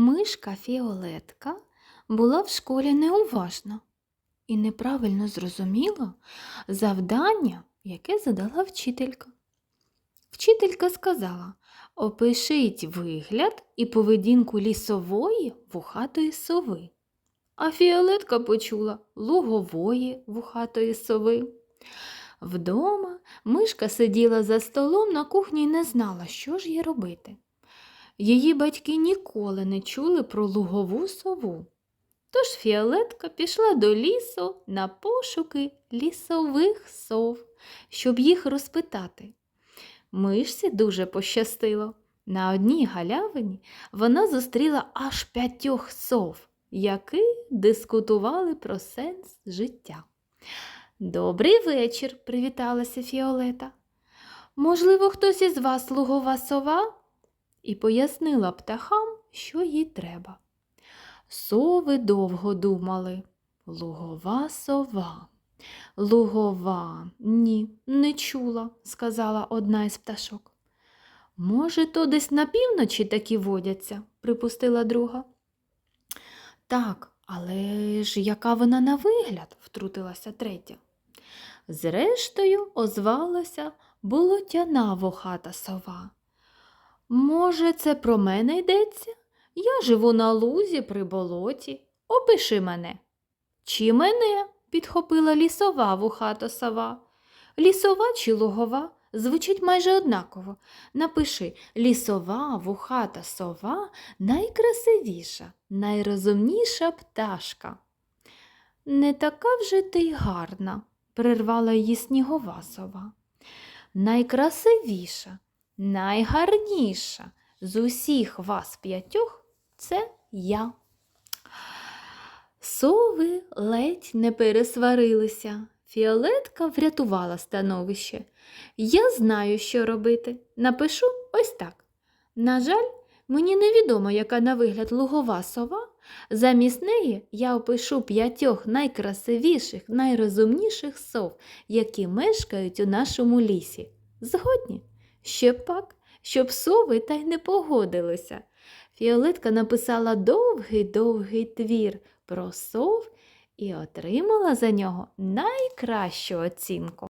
Мишка Фіолетка була в школі неуважна і неправильно зрозуміла завдання, яке задала вчителька. Вчителька сказала опишіть вигляд і поведінку лісової вухатої сови. А Фіолетка почула лугової вухатої сови. Вдома мишка сиділа за столом на кухні і не знала, що ж їй робити. Її батьки ніколи не чули про лугову сову. Тож Фіолетка пішла до лісу на пошуки лісових сов, щоб їх розпитати. Мишці дуже пощастило. На одній галявині вона зустріла аж п'ятьох сов, які дискутували про сенс життя. Добрий вечір, привіталася Фіолета. Можливо, хтось із вас лугова сова? І пояснила птахам, що їй треба. Сови довго думали. Лугова сова. Лугова, ні, не чула, сказала одна із пташок. Може, то десь на півночі такі водяться, припустила друга. Так, але ж яка вона на вигляд? втрутилася третя. Зрештою, озвалася болотяна вухата сова. Може, це про мене йдеться? Я живу на лузі при болоті. Опиши мене. Чи мене? підхопила лісова вухата сова. Лісова чи лугова звучить майже однаково. Напиши лісова вухата сова найкрасивіша, найрозумніша пташка. Не така вже ти й гарна, прервала її снігова сова. Найкрасивіша, найгарніша з усіх вас п'ятьох це я. Сови ледь не пересварилися. Фіолетка врятувала становище. Я знаю, що робити. Напишу ось так. На жаль, мені невідомо, яка на вигляд лугова сова. Замість неї я опишу п'ятьох найкрасивіших, найрозумніших сов, які мешкають у нашому лісі. Згодні? Ще пак, щоб сови та й не погодилися. Фіолетка написала довгий-довгий твір про сов і отримала за нього найкращу оцінку.